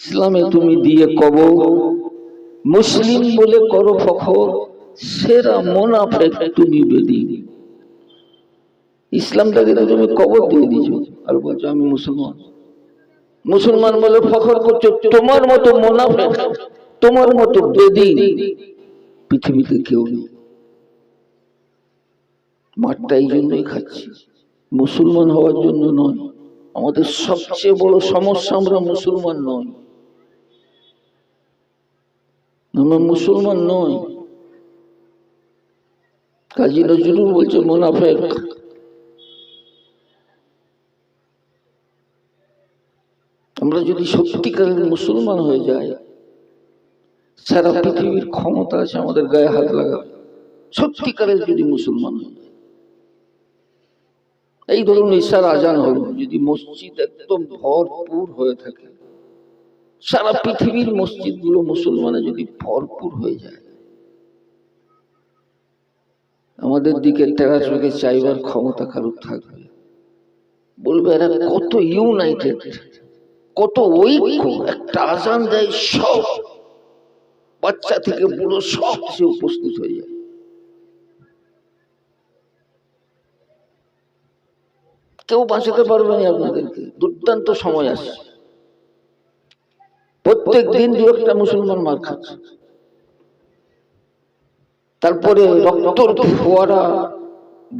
ইসলামে তুমি দিয়ে কব। মুসলিম বলে করো ফখর সেরা মোনাফেক তুমি বেদিন ইসলামটাকে তো তুমি কবর দিয়ে দিছো আর বলছো আমি মুসলমান। মুসলমান বলে ফখর করছ তোমার মতো মোনাফেক তোমার মতো বেদিন পৃথিবীতে কেউ নেই। মাঠটা এই জন্যই খাচ্ছি। মুসলমান হওয়ার জন্য নয়। আমাদের সবচেয়ে বড় সমস্যা আমরা মুসলমান নই আমরা মুসলমান নই। কাজী নজরুল বলছে, মোনাফেক। আমরা যদি সত্যিকারের মুসলমান হয়ে যাই, সারা পৃথিবীর ক্ষমতা আছে আমাদের গায়ে হাত লাগাবে। সত্যিকারের যদি মুসলমান হয়ে যায় এই ধরুন ঈশার আজান হল, যদি মসজিদ একদম ভরপুর হয়ে থাকে। সারা পৃথিবীর মসজিদগুলো মুসলমানে যদি ভরপুর হয়ে যায়, আমাদের দিকে টেরা চোখে চাইবার ক্ষমতা কারুর থাকবে? বলবে এরা কত ইউনাইটেড, কত ঐক্য, একটা আজান দেয় সব, বাচ্চা থেকে বুড়ো সব সে উপস্থিত হয়ে যায়। কেউ বাঁচাতে পারবে না আপনাদেরকে, দুর্দান্ত সময় আসছে। প্রত্যেক দিন দু একটা মুসলমান মার খাচ্ছে। তারপরে রক্তর ফোয়ারা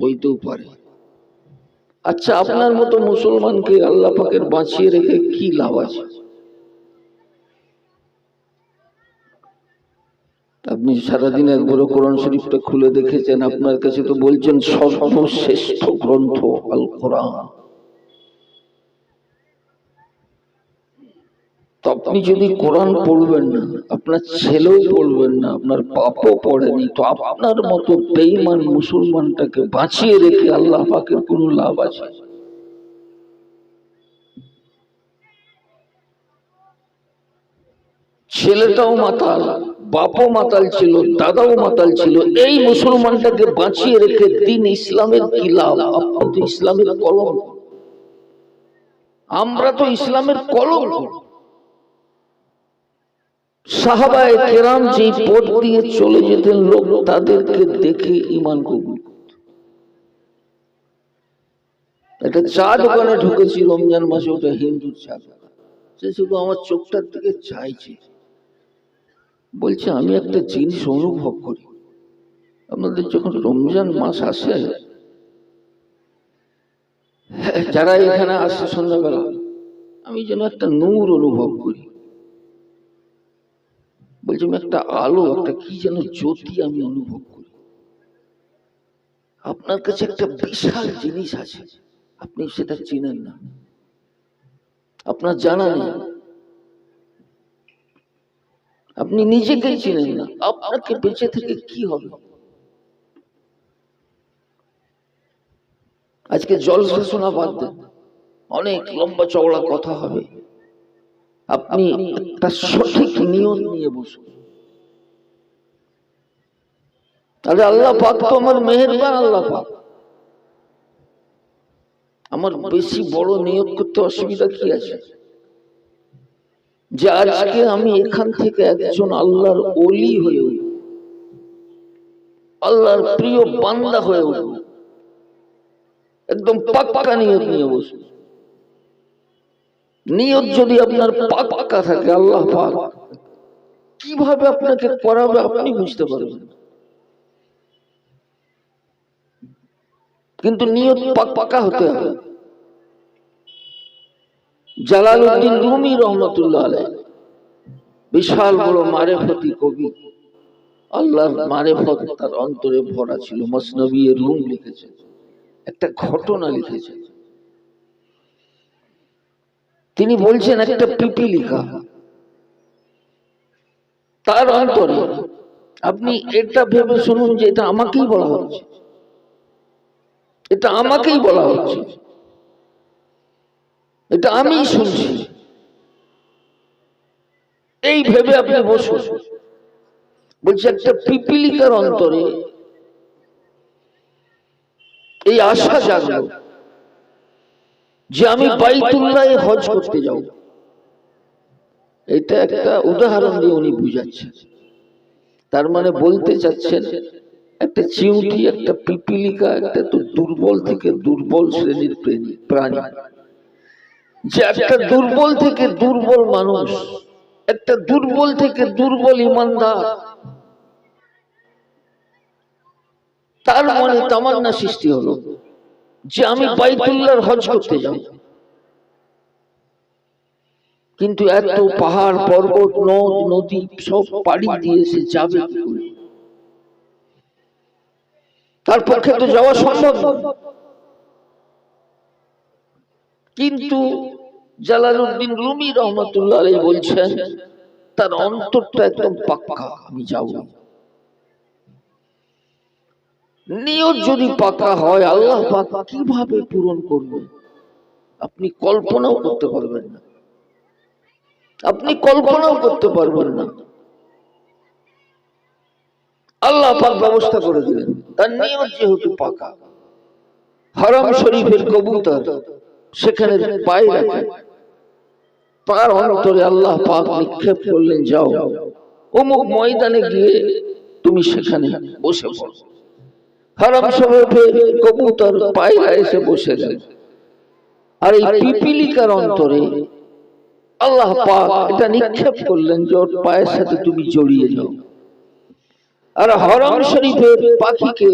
বইতেও পারে। আচ্ছা আপনার মতো মুসলমানকে আল্লাহ পাকের বাঁচিয়ে রেখে কি লাভ আছে? আপনি সারাদিন একবারও কোরআন শরীফটা খুলে দেখেছেন? আপনার কাছে তো বলছেন সর্বশ্রেষ্ঠ গ্রন্থ আল কোরআন তো আপনি যদি কোরআন পড়বেন না, আপনার ছেলেও পড়বেন না, আপনার বাপও পড়েনি, তো আপনার মতো বেঈমান মুসলমানটাকে বাঁচিয়ে রেখে আল্লাহ পাকের কোনো লাভ আছে? ছেলেটাও মাতাল, বাপও মাতাল ছিল, দাদাও মাতাল ছিল, এই মুসলমানটাকে বাঁচিয়ে রেখে দিন ইসলামের কি লাভ? তো ইসলামের কলম। আমরা তো ইসলামের কলম। সাহাবায় কেরাম যে পথ দিয়ে চলে যেতেন, লোক তাদেরকে দেখে ইমান একটা চা দোকানে ঢুকেছি, রমজান মাসে ওটা হিন্দুর চা। সে শুধু আমার চোখটার দিকে চাইছে। বলছে, আমি একটা জিনিস অনুভব করি। আপনাদের যখন রমজান মাস আসে, যারা এখানে আসে সন্ধ্যাবেলা, আমি যেন একটা নূর অনুভব করি। বলছি আমি একটা আলো, একটা কি যেন জ্যোতি আমি অনুভব করি। আপনার কাছে একটা বিশাল জিনিস আছে, আপনি সেটা চিনেন না। আপনার জানা নেই। আপনি নিজেকেই চিনেন না। আপনাকে বেঁচে থেকে কি হবে? আজকে জল শোনা বাদ দেন। অনেক লম্বা চওড়া কথা হবে। আপনি একটা সঠিক নিয়ম নিয়ে বসুন। তাহলে আল্লাহ পাক তো আমার মেহেরবান, আল্লাহ পাক। আমার বেশি বড় নিয়োগ করতে অসুবিধা কি আছে? যে আজকে আমি এখান থেকে একজন আল্লাহর অলি হয়ে উঠব। আল্লাহর প্রিয় বান্দা হয়ে উঠব। একদম পাক্কা নিয়ত নিয়ে বসুন। নিয়ত যদি আপনার পাক্কা থাকে, আল্লাহ পাক, কীভাবে আপনাকে করাবে আপনি বুঝতে পারবেন কিন্তু নিয়ত পাক্কা হতে হবে। জালালউদ্দিন রুমি রহমতুল্লাহ আলাই বিশাল বড় মারেফতি কবি। আল্লাহর মারেফত তার অন্তরে ভরা ছিল। মসনবী রুম লিখেছে একটা ঘটনা লিখেছে তিনি বলছেন একটা পিপিলিকা তার অন্তরে আপনি এটা ভেবে শুনুন যে এটা আমাকেই বলা হচ্ছে। এটা আমাকেই বলা হচ্ছে। এটা আমি শুনছি। এই ভেবে আপনি বসুন। বলছে একটা পিপিলিকার অন্তরে এই আশা জাগলো। যে আমি বাইতুল্লাহ হজ করতে যাব। এটা একটা উদাহরণ দিয়ে উনি বুঝাচ্ছেন। তার মানে বলতে চাচ্ছেন, একটা চিউটি একটা পিপিলিকা, একটা তো দুর্বল থেকে দুর্বল শ্রেণির প্রাণী। যে একটা দুর্বল থেকে দুর্বল মানুষ, একটা দুর্বল থেকে দুর্বল ইমানদার, তার মনে তামান্না সৃষ্টি হলো। যে আমি বাইতুল্লাহর হজ করতে যাব। কিন্তু এত পাহাড়, পর্বত, নদ, নদী সব পাড়ি দিয়ে সে যাবে তার পক্ষে তো যাওয়া সম্ভব কিন্তু জালালউদ্দিন রুমি রহমতুল্লাহ বলছেন, তার অন্তরটা একদম পাক্কা, আমি যাব নিয়ত যদি পাকা হয়, আল্লাহ পাক কীভাবে পূরণ করবে? আপনি কল্পনাও করতে পারবেন না। আপনি কল্পনাও করতে পারবেন না। আল্লাহ পাক ব্যবস্থা করে দিলেন। তার নিয়ত যেহেতু পাকা, হারাম শরীফের কবুতর সেখানে পায়ে রাখে। তার অন্তরে আল্লাহ পাক নিক্ষেপ করলেন, যাও। অমুক ময়দানে গিয়ে তুমি সেখানে বসে পড়ো। হারাম শরীফের কবুতর পায়রা এসে বসে গেল আর এই পিপিলিকার অন্তরে আল্লাহ পাক এটা নিক্ষেপ করলেন যে ওর পায়ের সাথে তুমি জড়িয়ে যাও। আর হরম শরীফের পাখিকে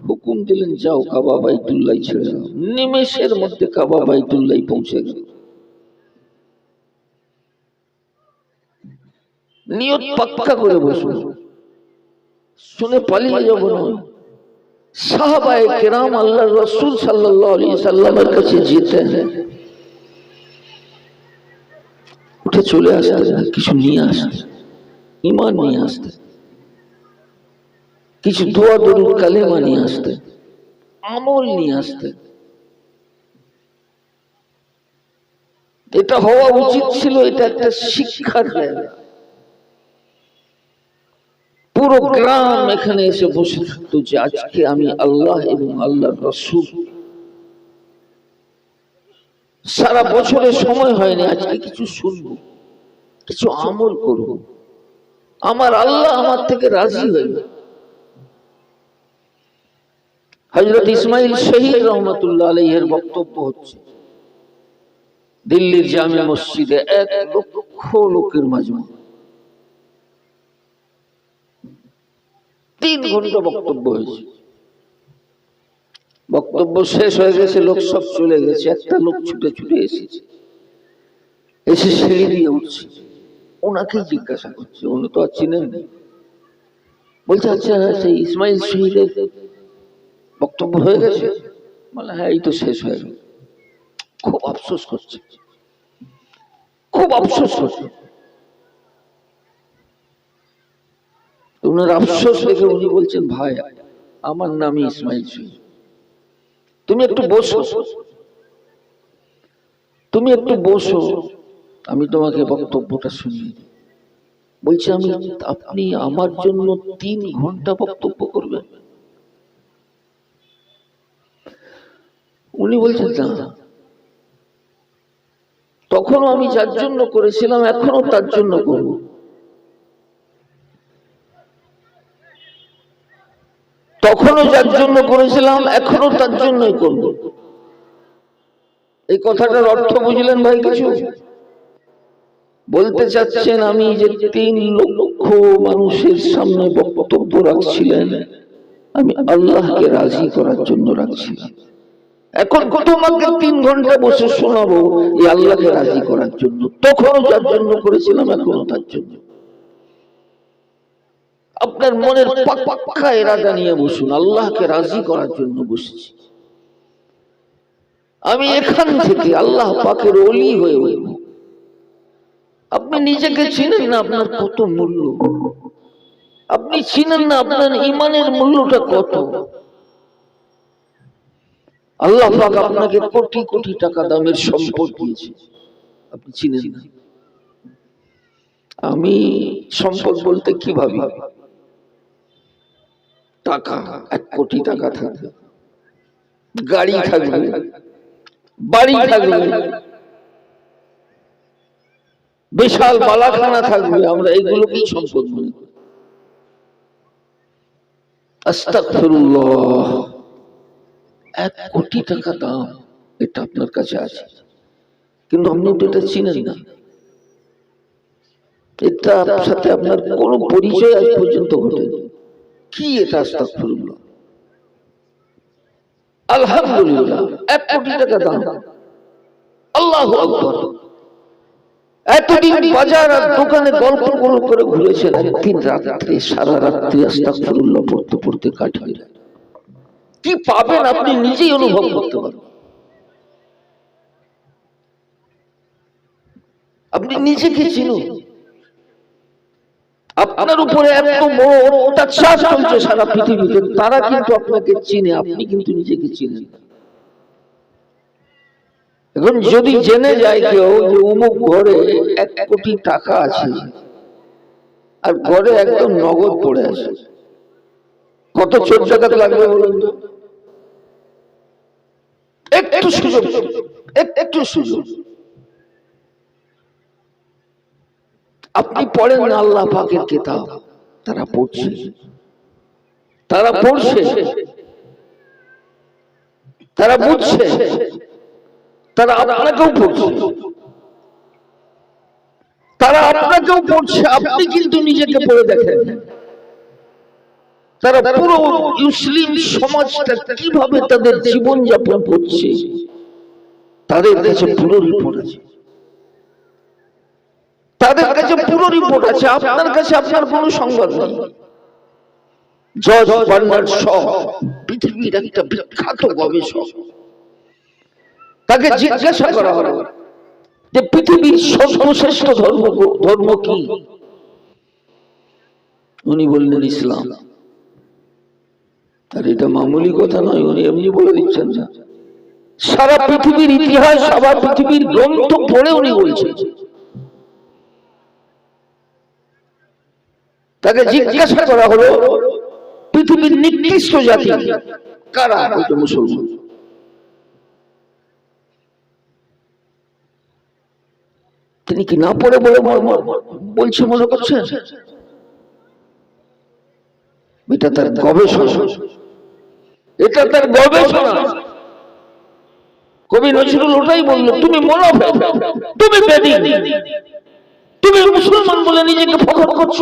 হুকুম দিলেন যাও কাবা বাইতুল্লাহ ছেড়ে দাও। নিমেষের মধ্যে কাবা বাইতুল্লাহ পৌঁছে গেল। নিয়ত পাক্কা করে বসুন শুনে পালিয়ে যাব না সাহাবায়ে কেরাম আল্লাহ রসুল সাল্লামের কাছে যেতেন। উঠে চলে আসতেন, কিছু নিয়ে আসতেন ইমান নিয়ে আসতেন, কিছু দোয়া দরুদ, কালেমা নিয়ে আসতেন, আমল নিয়ে আসতেন। এটা হওয়া উচিত ছিল, এটা একটা শিক্ষার জায়গা। পুরো গ্রাম এখানে এসে বসে থাকতো যে আজকে আমি আল্লাহ এবং আল্লাহ রসুল। সারা বছরের সময় হয়নি, আজকে কিছু শুনব, কিছু আমল করব। আমার আল্লাহ আমার থেকে রাজি হয়ে হজরত ইসমাইল শহীদ রহমতুল্লাহ আলহের বক্তব্য হচ্ছে, দিল্লির জামে মসজিদে এক লক্ষ লোকের মাঝে তিন ঘণ্টা বক্তব্য হয়েছে। বক্তব্য শেষ হয়ে গেছে লোক সব চলে গেছে একটা লোক ছুটে ছুটে এসেছে। এসে সিঁড়ি দিয়ে উঠছে। ওনাকেই জিজ্ঞাসা করছে উনি তো আর চিনেন বলছে আচ্ছা সেই ইসমাইল শহীদের বক্তব্য হয়ে গেছে? বলে হ্যাঁ এই তো শেষ হয়ে গেল খুব আফসোস করছে। খুব আফসোস করছে। ওনার আফসোস দেখে উনি বলছেন, ভাই, আমার নামই ইসমাইল শহীদ তুমি একটু বসো। তুমি একটু বসো। আমি তোমাকে বক্তব্যটা শুনিয়ে বলছে, আমি, আপনি আমার জন্য তিন ঘণ্টা বক্তব্য করবেন? উনি বলছেন, না। তখনও আমি যার জন্য করেছিলাম এখনও তার জন্য করব। তখনও যার জন্য করেছিলাম এখনও তার জন্যই করব। এই কথাটার অর্থ বুঝলেন ভাই কিছু? বলতে চাচ্ছেন আমি যে তিন লক্ষ মানুষের সামনে বক্তব্য রাখছিলেন, আমি আল্লাহকে রাজি করার জন্য রাখছিলাম। এখন তোমাকে তিন ঘণ্টা বসে শোনাবো, এই আল্লাহকে রাজি করার জন্য। তখনও যার জন্য করেছিলাম এখনও তার জন্য। আপনার মনের পাক- পাক্কা এরাদা নিয়ে বসুন, আল্লাহকে রাজি করার জন্য বসেছি। আমি এখান থেকে আল্লাহ পাকের অলি হয়ে উঠব। আপনি নিজেকে চিনেন না আপনার কত মূল্য। আপনি চিনেন না আপনার ইমানের মূল্যটা কত। আল্লাহ পাক আপনাকে কোটি কোটি টাকা দামের সম্পদ দিয়েছে। আপনি চিনেন না। আমি সম্পদ বলতে কি ভাবি? টাকা এক কোটি টাকা থাকবে। গাড়ি থাকবে। বাড়ি থাকবে। বিশাল বালাখানা থাকবে। আমরা এইগুলোকেই সম্পদ মনে করি এক কোটি টাকা দাম এটা আপনার কাছে আছে। কিন্তু আপনি তো এটা চিনেন না। এটা সাথে আপনার কোনো পরিচয় আজ পর্যন্ত ঘটেনি। কি এটা আস্তাগফিরুল্লাহ? আলহামদুলিল্লাহ এতদিন বাজার আর দোকানে গল্প গল্প করে ঘুরেছেন, একদিন রাত্রে, সারা রাত্রি আস্তাগফিরুল্লাহ পড়তে পড়তে কাটিয়ে কি পাবেন আপনি নিজেই অনুভব করতে পারবেন। আপনি নিজেকে চিনুন। আপনার উপরে এত বড় অত্যাচার চলছে সারা পৃথিবীতে, তারা কিন্তু আপনাকে চিনে, আপনি কিন্তু নিজেকে চিনেন এখন যদি জেনে যায় কেউ যে অমুক ঘরে এক কোটি টাকা আছে আর ঘরে একদম নগদ পড়ে আছে, কত চোর টাকা লাগবে বলুন তো? একটু সুযোগ এক- একটু সুযোগ। আপনি পড়েন না আল্লাহ পাকের কিতাব তারা পড়ছে। তারা পড়ছে। তারা বুঝছে। তারা আপনাকেও পড়ছে। তারা আপনাকেও পড়ছে। আপনি কিন্তু নিজেকে পড়ে দেখেন। তারা পুরো মুসলিম সমাজটা কীভাবে তাদের জীবন যাপন করছে তাদের পুরো রিপোর্ট আছে তাদের কাছে পুরো রিপোর্ট আছে, আপনার কাছে আপনার কোনো সংবাদ নেই। উনি বললেন, ইসলাম। আর এটা মামুলি কথা নয়, উনি এমনি বলে দিচ্ছেন সারা পৃথিবীর ইতিহাস, সারা পৃথিবীর গ্রন্থ পড়ে উনি বলছেন। তাকে জিজ্ঞাসা করা হলো পৃথিবীর নিকৃষ্ট জাতি কারা? ওইটা মুসলমান। তিনি কি না পড়ে বলে বলছে মনে করছেন এটা তার গবেষণা। এটা তার গবেষণা। কবি নজরুল ওটাই বলল তুমি মনে তুমি বেদি তুমি মুসলমান বলে নিজেকে ফখর করছ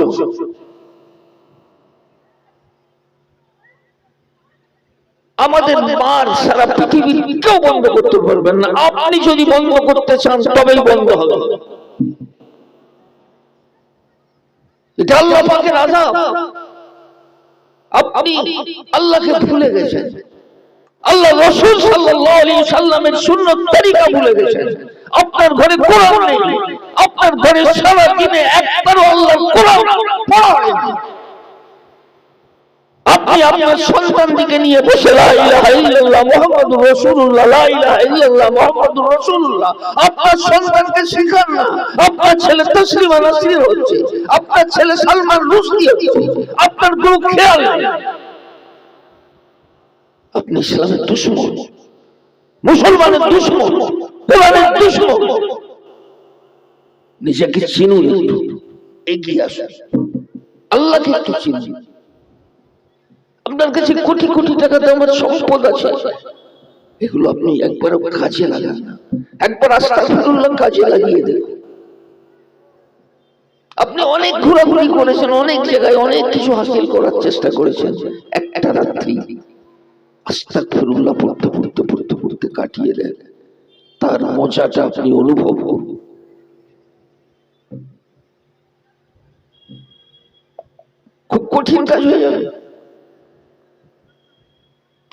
আমাদের মার সারা পৃথিবীর কেউ বন্ধ করতে পারবেন না। আপনি যদি বন্ধ করতে চান তবেই বন্ধ হবে। এটা আল্লাহ পাকের আযাব। আপনি আল্লাহকে ভুলে গেছেন। আল্লাহ রসুল সাল্লাল্লাহু আলাইহি সাল্লামের সুন্নত তরিকা ভুলে গেছেন। আপনার ঘরে কোরআন নেই। আপনার ঘরে সারা দিনে একবারও আল্লাহর কোরআন পড়া হয়নি। আপনি আপনার সন্তান দিকে নিয়ে বসে লা ইলাহা ইল্লাল্লাহ মুহাম্মাদুর রাসূলুল্লাহ লা ইলাহা ইল্লাল্লাহ মুহাম্মাদুর রাসূলুল্লাহ। আপনার সন্তানকে শেখান না। আপনার ছেলে তসলিমা নাসরিন হচ্ছে। আপনার ছেলে সালমান রুশদি হচ্ছে। আপনার কোনো খেয়াল আপনি ইসলামের দুশ্মন। মুসলমানের দুশ্মন। নিজেকে চিনুন একটু। এগিয়ে আসুন। আল্লাহকে একটু চিনুন। আপনার কাছে কোটি কোটি টাকা দামের সম্পদ আছে। এগুলো আপনি একবার কাজে লাগান একবার আস্তাগফিরুল্লাহ কাজে লাগিয়ে দেন। আপনি অনেক ঘোরাঘুরি করেছেন, অনেক জায়গায় অনেক কিছু হাসিল করার চেষ্টা করেছেন। একটা রাত্রি আস্তাগফিরুল্লাহ পড়তে পড়তে পড়তে পড়তে কাটিয়ে দেন। তার মজাটা আপনি অনুভব খুব কঠিন কাজ হয়ে যাবে।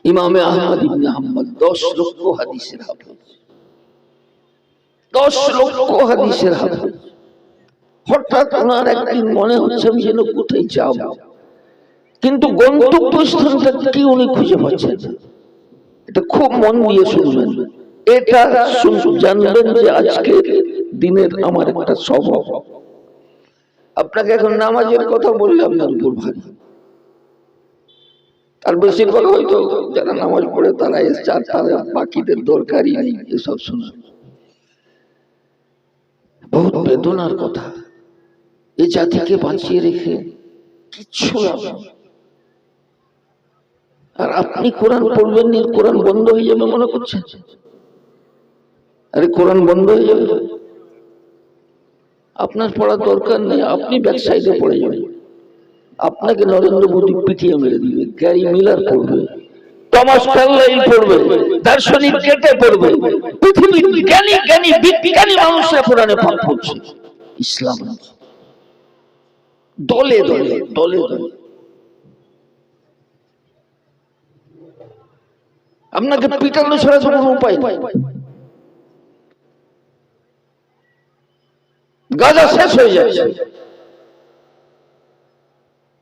ইমামে আহমদ ইবনে হাম্বল দশ লক্ষ হাদিসের হাফেজ। দশ লক্ষ হাদিসের হাফেজ। হঠাৎ ওনার একদিন মনে হচ্ছে আমি যেন কোথায় যাব। কিন্তু গন্তব্য স্থানটা কি উনি খুঁজে পাচ্ছেন? এটা খুব মন দিয়ে শুনবেন। এটা জানবেন যে আজকে দিনের আমার একটা স্বভাব। আপনাকে এখন নামাজের কথা বললে আপনার ভারী আর বেশিরভাগ হয়তো যারা নামাজ পড়ে তারা এসছে আর বাকিদের দরকারই নেই, এসব শোনা বহুত বেদনার কথা। এই জাতিকে বাঁচিয়ে রেখে কিচ্ছু আর আপনি কোরআন পড়বেন কোরআন বন্ধ হয়ে যাবে মনে করছেন? আরে কোরআন বন্ধ হয়ে যাবে আপনার পড়ার দরকার নেই, আপনি ব্যাক পড়ে যাবেন। আপনাকে নরেন্দ্র মোদী পিটিয়ে মেরে দিবে, গ্যারি মিলার টমাস পড়বে, দার্শনিক কেটে পড়বে, পৃথিবীর জ্ঞানী জ্ঞানী বিজ্ঞানী মানুষরা কোরআনে পাপ করছে। ইসলাম দলে দলে দলে দলে। আপনাকে পিটানো ছাড়া কোনো উপায় নেই। গাজা শেষ হয়ে যাচ্ছে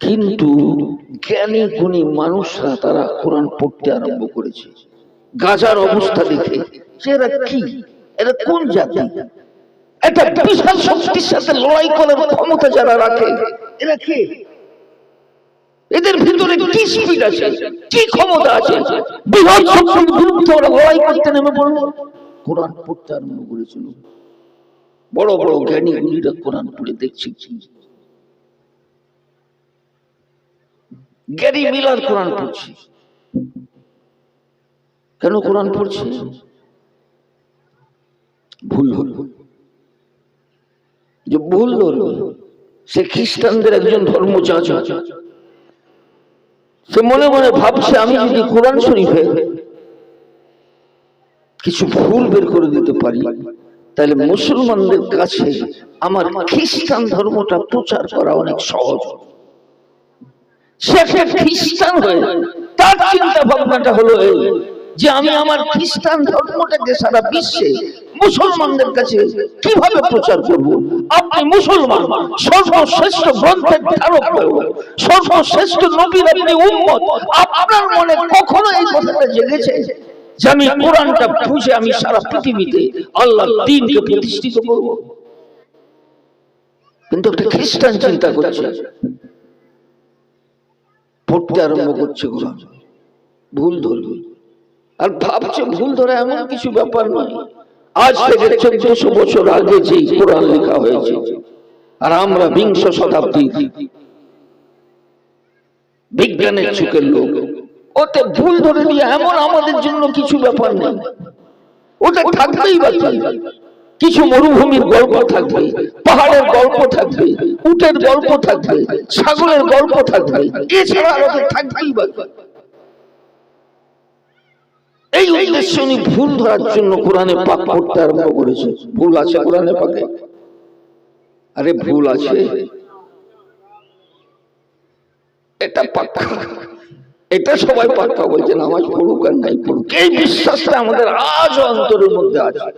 কিন্তু জ্ঞানী গুণী মানুষরা তারা কোরআন পড়তে আরম্ভ করেছে। গাজার অবস্থা দেখে এরা কি? এরা কোন জাতি? বিশাল শক্তির সাথে লড়াই করার ক্ষমতা যারা রাখে, এরা কে? এদের ভিতরে কি স্পিড আছে? কি ক্ষমতা আছে? বিরুদ্ধে ওরা লড়াই করতে নেমে পড়ল। কোরআন পড়তে আরম্ভ করেছিল। বড় বড় জ্ঞানী গুণীরা কোরআন পড়ে দেখছে কি গ্যারি মিলার কোরআন পড়ছে। কেন কোরআন পড়ছে? ভুল হল। যে ভুল হল সে খ্রিস্টানদের একজন ধর্ম সে মনে মনে ভাবছে আমি যদি কোরআন শরীফে কিছু ভুল বের করে দিতে পারি তাহলে মুসলমানদের কাছে আমার খ্রিস্টান ধর্মটা প্রচার করা অনেক সহজ। সে একটা খ্রিস্টান হয়ে তার চিন্তা ভাবনাটা হলো যে আমি আমার খ্রিস্টান ধর্মটাকে সারা বিশ্বে মুসলমানদের কাছে কীভাবে প্রচার করব? আপনি মুসলমান। সর্বশ্রেষ্ঠ গ্রন্থের ধারক সর্বশ্রেষ্ঠ নবীর আপনি উম্মত। আপনার মনে কখনো এই কথাটা জেগেছে? যে আমি কোরআনটা বুঝে আমি সারা পৃথিবীতে আল্লাহ দিনকে প্রতিষ্ঠিত করব। কিন্তু একটা খ্রিস্টান চিন্তা করছে, পড়তে আরম্ভ করছে কোরআন। ভুল ধরবে। আর ভাবছে ভুল ধরে এমন কিছু ব্যাপার নয়। আজ থেকে চোদ্দশো বছর আগে যে কোরআন লেখা হয়েছে, আর আমরা বিংশ শতাব্দী বিজ্ঞানের চুকের লোক। ওতে ভুল ধরে দিয়ে এমন আমাদের জন্য কিছু ব্যাপার নেই। ওটা থাকবেই বাকি কিছু মরুভূমির গল্প থাকবে, পাহাড়ের গল্প থাকবে, উটের গল্প থাকবে, ছাগলের গল্প থাকবে এই উদ্দেশ্য উনি ভুল ধরার জন্য কোরআনে পাক পড়তে আরম্ভ করেছে। ভুল আছে কোরআনে পাকে? আরে ভুল আছে। এটা পাক্কা এটা সবাই পাক্কা বলছে, নামাজ পড়ুক আর নাই পড়ুক। এই বিশ্বাসটা আমাদের আজ অন্তরের মধ্যে আছে।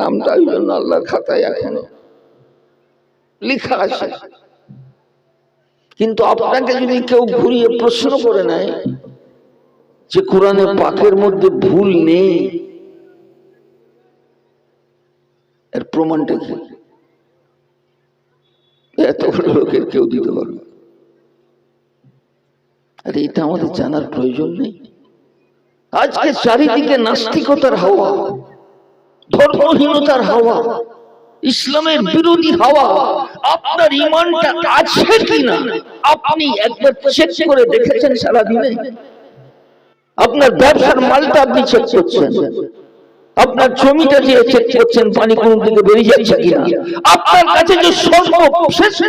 নামটা ওই জন্য আল্লাহর খাতায় এখনও লিখা আছে। কিন্তু আপনাকে যদি কেউ ঘুরিয়ে প্রশ্ন করে নেয় যে কোরআনে পাকের মধ্যে ভুল নেই, এর প্রমাণটা কি? এতগুলো লোকের কেউ দিতে পারবে। আর এটা আমাদের জানার প্রয়োজন নেই। আজকে চারিদিকে নাস্তিকতার হাওয়া ধর্মহীনতার হাওয়া ইসলামের বিরোধী হাওয়া আপনার ইমানটা আছে কিনা আপনি একবার চেক করে দেখেছেন সারাদিনে? আপনার ব্যবসার মালটা আপনি চেক করছেন। আপনার জমিটা যে চেক করছেন, পানি কোন দিকে বেরিয়ে যাচ্ছে কিনা? আপনার কাছে যে সর্বশ্রেষ্ঠ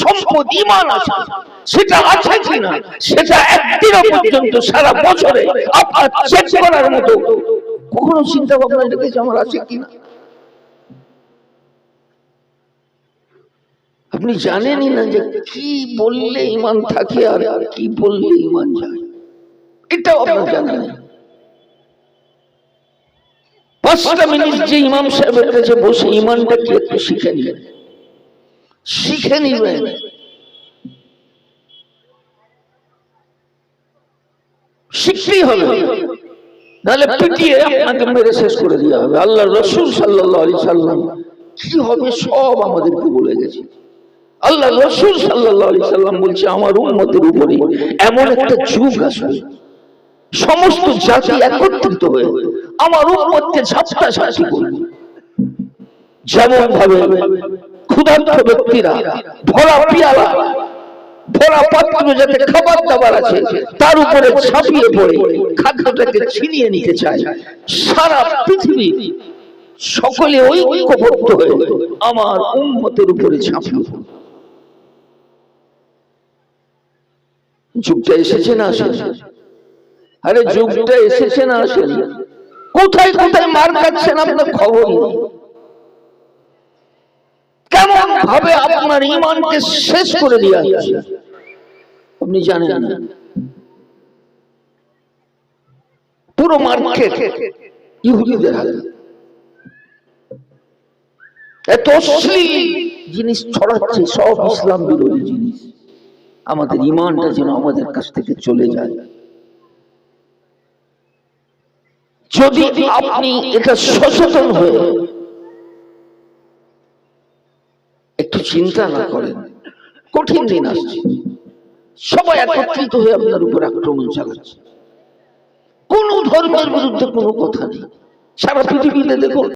সম্পদ ইমান আছে, সেটা আছে কিনা? সেটা একদিনও পর্যন্ত সারা বছরে আপনার চেক করার মতো কখনো চিন্তা ভাবনা রেখেছে আমার আছে কিনা? আপনি জানেনই না যে কি বললে ইমান থাকে আর কি বললে ইমান যায়। এটাও আপনার জানা নেই। পাঁচটা মিনিট যে ইমাম সাহেবের কাছে বসে ইমানটা কি একটু শিখে নিবেন শিখে নিবেন শিখতেই হবে। নাহলে পিটিয়ে আপনাকে মেরে শেষ করে দেওয়া হবে। আল্লাহ রসুল সাল্লাহ আলি সাল্লাম কি হবে সব আমাদেরকে বলে গেছে। আল্লাহ রসুল সাল্লাহ আলি সাল্লাম বলছে, আমার উন্মতের উপরে এমন একটা যুগ আসবে। সমস্ত জাতি একত্রিত হয়ে আমার উন্মতকে ঝাপটা ঝাঁচি করবে যেমন ভাবে ক্ষুধার্ত ব্যক্তিরা, ভরা পিয়ালা, ভরা পাত্র যাতে খাবার দাবার আছে, তার উপরে ছাপিয়ে পড়ে, খাদ্যটাকে ছিনিয়ে নিতে চায়। সারা পৃথিবী সকলে ঐক্যবদ্ধ হয়ে আমার উন্মতের উপরে পড়ে। যুগটা এসেছে না আসেনি? আরে যুগটা এসেছে না আসেনি? কোথায় কোথায় মার খাচ্ছেন আপনার খবর? কেমন ভাবে আপনার ইমানকে শেষ করে দিয়ে আপনি জানেন পুরো মার্কেট ইহুদিদের হাতে। এত জিনিস ছড়াচ্ছে, সব ইসলাম বিরোধী জিনিস। আমাদের ইমানটা যেন আমাদের কাছ থেকে চলে যায়। যদি আপনি এটা সচেতন হয়ে একটু চিন্তা না করেন। কঠিন দিন আসছে। সবাই একত্রিত হয়ে আপনার উপর আক্রমণ চালাচ্ছে। কোন ধর্মের বিরুদ্ধে কোনো কথা নেই। সারা পৃথিবীতে দেখুন